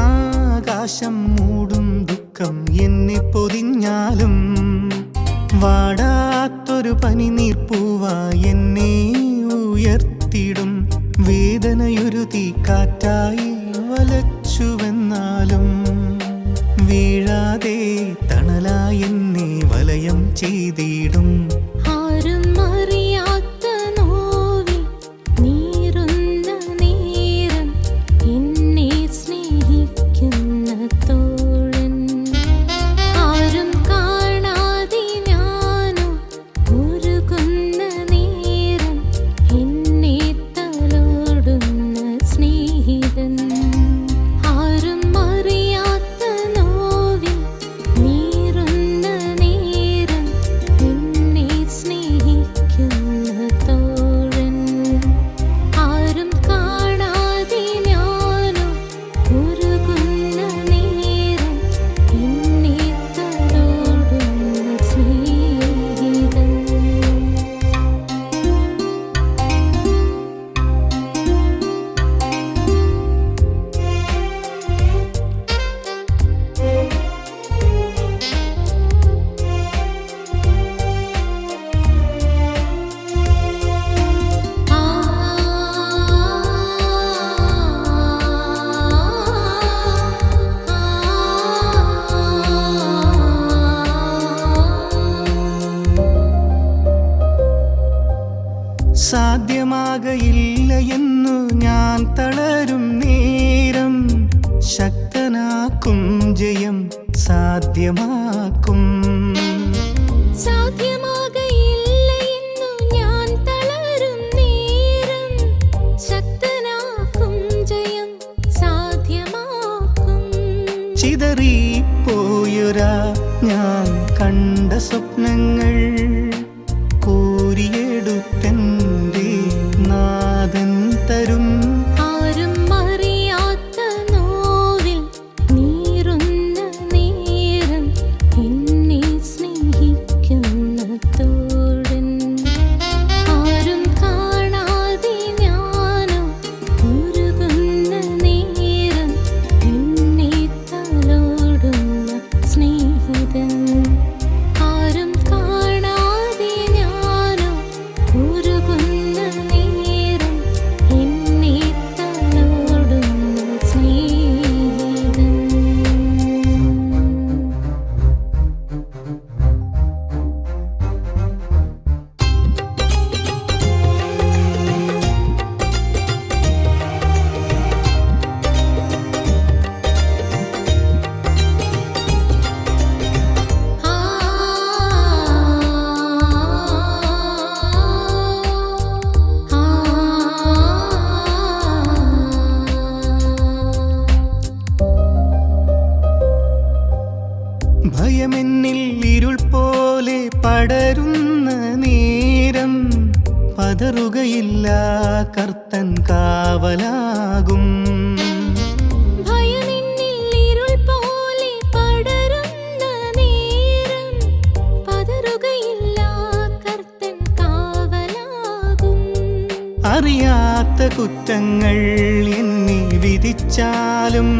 ആകാശം മൂടും ദുഃഖം എന്നെ പൊതിഞ്ഞാലും വാടാത്തൊരു പനിനീർപ്പൂവ എന്നെ ഉയർത്തിടും. വേദനയൊരു തീക്കാറ്റായി വലച്ചുവെന്നാലും വീഴാതെ തണലായി എന്നെ വലയം ചെയ്തിടും. ആരും അറിയാത്ത സാധ്യമാകയില്ല എന്നു ഞാൻ തളരും നേരം. ശക്തനാക്കും ജയം സാധ്യമാക്കും. സാധ്യമാകയില്ല എന്നു ഞാൻ തളരും നേരം. ശക്തനാക്കും ജയം സാധ്യമാക്കും. ചിതറിപ്പോയൊരാ ഞാൻ കണ്ട സ്വപ്നങ്ങൾ. ഭയമെന്നിൽ ഇരുൾ പോലെ പടരുന്ന നേരം പതറുകയില്ല കർത്തൻ കാവലാകും. അറിയാത്ത കുറ്റങ്ങൾ എന്നെ വിധിച്ചാലും